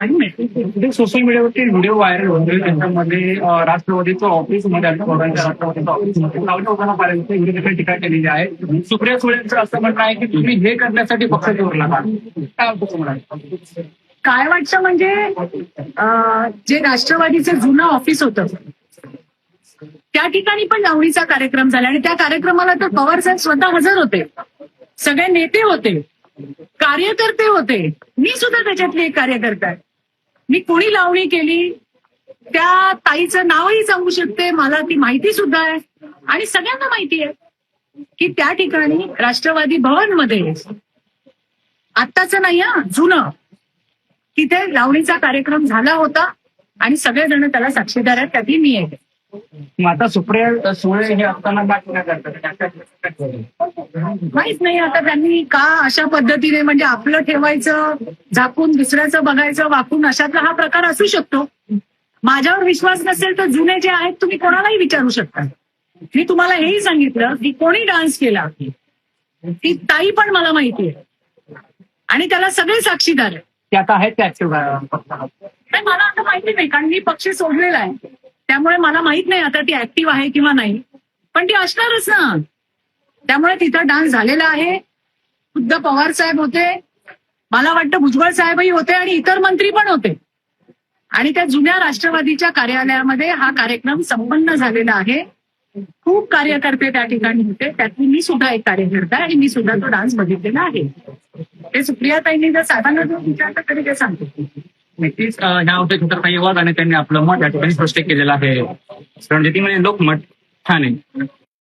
आणि सोशल मीडियावरती video viral होतोय त्यांच्यामध्ये राष्ट्रवादीचं ऑफिसमध्ये राष्ट्रवादीच्या ऑफिसमध्ये टीका केलेली आहे. सुप्रिया सुळेंचं असं म्हणणं आहे की तुम्ही हे करण्यासाठी पक्ष जोडला काय म्हणाल काय वाटतं म्हणजे जे राष्ट्रवादीचं जुनं ऑफिस होतं त्या ठिकाणी पण लावणीचा कार्यक्रम झाला. आणि त्या कार्यक्रमाला तर पवार साहेब स्वतः हजर होते. सगळे नेते होते. कार्यकर्ते होते. मी सुद्धा त्याच्यातले एक कार्यकर्ता आहे. मी कोणी लावणी केली? त्या ताईचं नावही सांगू शकते. मला ती माहिती सुद्धा आहे. आणि सगळ्यांना माहिती आहे की त्या ठिकाणी राष्ट्रवादी भवनमध्ये आत्ताच नाही हा जुनं तिथे लावणीचा कार्यक्रम झाला होता. आणि सगळेजण त्याला साक्षीदार आहेत. त्यातही मी आहे. मग आता सुप्रिया सुळे हे असताना टीका करतात? माहीत नाही आता त्यांनी का अशा पद्धतीने म्हणजे आपलं ठेवायचं झाकून दुसऱ्याचं बघायचं वाकून अशातला हा प्रकार असू शकतो. माझ्यावर विश्वास नसेल तर जुने जे आहेत तुम्ही कोणालाही विचारू शकता. मी तुम्हाला हेही सांगितलं की कोणी डान्स केला ती ताई पण मला माहिती आहे. आणि त्याला सगळे साक्षीदार आहेत. ते आता आहेत मला आता माहिती नाही कारण मी पक्ष सोडलेला आहे. त्यामुळे मला माहीत नाही आता ती ऍक्टिव्ह आहे किंवा नाही. पण ती असणारच ना. त्यामुळे तिथं डान्स झालेला आहे. खुद्द पवार साहेब होते. मला वाटतं भुजबळ साहेबही होते आणि इतर मंत्री पण होते. आणि त्या जुन्या राष्ट्रवादीच्या कार्यालयामध्ये हा कार्यक्रम संपन्न झालेला आहे. खूप कार्यकर्ते त्या ठिकाणी होते. त्यातली मी सुद्धा एक कार्यकर्ता आणि मी सुद्धा तो डान्स बघितलेला आहे. ते सुप्रियाताईंनी जर साधारण विचारलं तरी ते सांगतो नक्कीच अं, uh, ह्या होते छत्रपती वाद आणि त्यांनी आपलं मत या ठिकाणी स्पष्ट केलेलं आहे. रणजिती म्हणजे लोकमत ठाणे.